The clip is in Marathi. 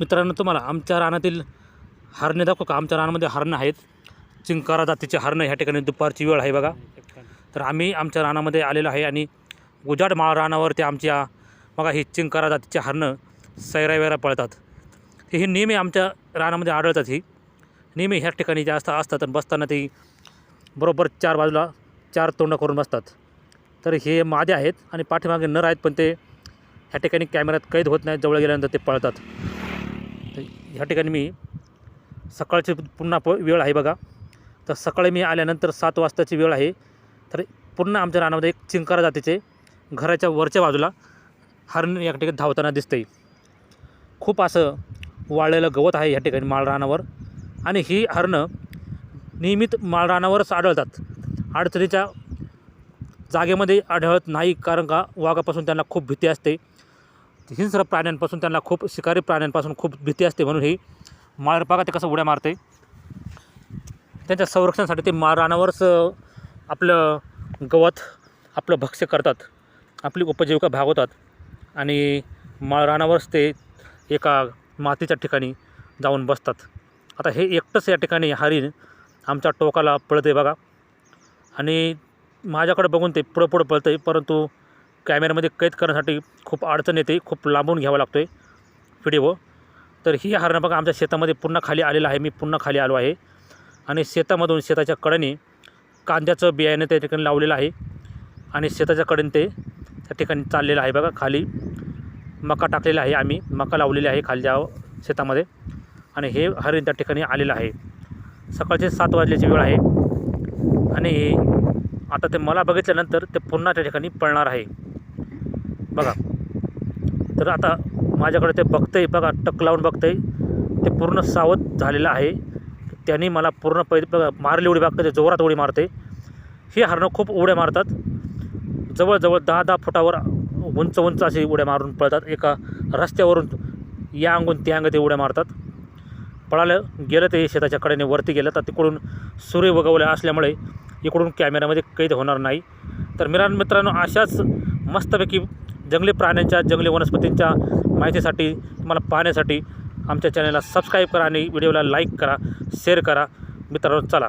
मित्रांनो तुम्हाला आमच्या रानातील हरणे दाखवू का? आमच्या रानामध्ये हरणं आहेत. चिंकारा जातीचे हरणं ह्या ठिकाणी दुपारची वेळ आहे बघा. तर आम्ही आमच्या रानामध्ये आलेलो आहे आणि उजाड माळ रानावरती आमच्या बघा ही चिंकारा जातीचे हरणं सैरावेरा पळतात. हे ही नेहमी आमच्या रानामध्ये आढळतात ही. नेहमी ह्या ठिकाणी जास्त असतात आणि बसताना ती बरोबर चार बाजूला चार तोंड करून बसतात. तर हे मादे आहेत आणि पाठीमागे नर आहेत पण ते ह्या ठिकाणी कॅमेऱ्यात कैद होत नाही जवळ गेल्यानंतर ते पळतात. ह्या ठिकाणी मी सकाळची पुन्हा प वेळ आहे बघा. तर सकाळी मी आल्यानंतर सात वाजताची वेळ आहे. तर पुन्हा आमच्या रानामध्ये एक चिंकारा जातीचे घराच्या वरच्या बाजूला हरण या ठिकाणी धावताना दिसते खूप असं वाळलेलं गवत आहे ह्या ठिकाणी माळरानावर. आणि ही हरणं नियमित माळरानावरच आढळतात. अडचणीच्या जागेमध्ये आढळत नाही कारण का वाघापासून त्यांना खूप भीती असते. हिंस्र प्राण्यांपासून त्यांना खूप शिकारी प्राण्यांपासून खूप भीती असते म्हणून ही माळ बघा ते कसं उड्या मारते. त्यांच्या संरक्षणासाठी ते माळ रानावरच आपलं गवत आपलं भक्ष्य करतात. आपली उपजीविका भागवतात. आणि माळ रानावरच ते एका मातीच्या ठिकाणी जाऊन बसतात. आता हे एकटंच या ठिकाणी हरिण आमच्या टोकाला पळते बघा. आणि माझ्याकडे बघून ते पुढं पुढं पळतं आहे परंतु कॅमेऱ्यामध्ये कैद करण्यासाठी खूप अडचण येते खूप लांबून घ्यावा लागतो आहे व्हिडिओ तर ही हरणं बघा आमच्या शेतामध्ये पुन्हा खाली आलेला आहे मी पुन्हा खाली आलो आहे. आणि शेतामधून शेताच्या कडेने कांद्याचं बियाणं त्या ठिकाणी लावलेलं आहे. आणि शेताच्या कडेने ते त्या ठिकाणी चाललेलं आहे बघा खाली मका टाकलेला आहे आम्ही. मका लावलेली आहे खालच्या शेतामध्ये. आणि हे हरिण त्या ठिकाणी आलेलं आहे. सकाळचे सात वाजल्याची वेळ आहे. आणि आता ते मला बघितल्यानंतर ते पुन्हा त्या ठिकाणी पळणार आहे. बघा. तर आता माझ्याकडे ते बघतंय बघा टक लावून बघतंय. ते पूर्ण सावध झालेलं आहे. त्यांनी मला पूर्ण पै बघा मारली उडी बघते जोरात उडी मारते. हे हरणं खूप उड्या मारतात. जवळजवळ दहा दहा फुटावर उंच उंच अशी उड्या मारून पळतात. एका रस्त्यावरून या अंगून त्या अंग ते उड्या मारतात. पळालं गेलं ते शेताच्या कडेने वरती गेलं तर तिकडून सूर्य उगवल्या असल्यामुळे इकडून कॅमेऱ्यामध्ये कैद होणार नाही. तर मिरान मित्रांनो अशाच मस्तपैकी जंगली प्राण्यांच्या जंगली वनस्पतींच्या माहितीसाठी तुम्हाला पाहण्यासाठी आमच्या चॅनलला सबस्क्राईब करा आणि व्हिडिओला लाईक करा शेअर करा. मित्रांनो चला.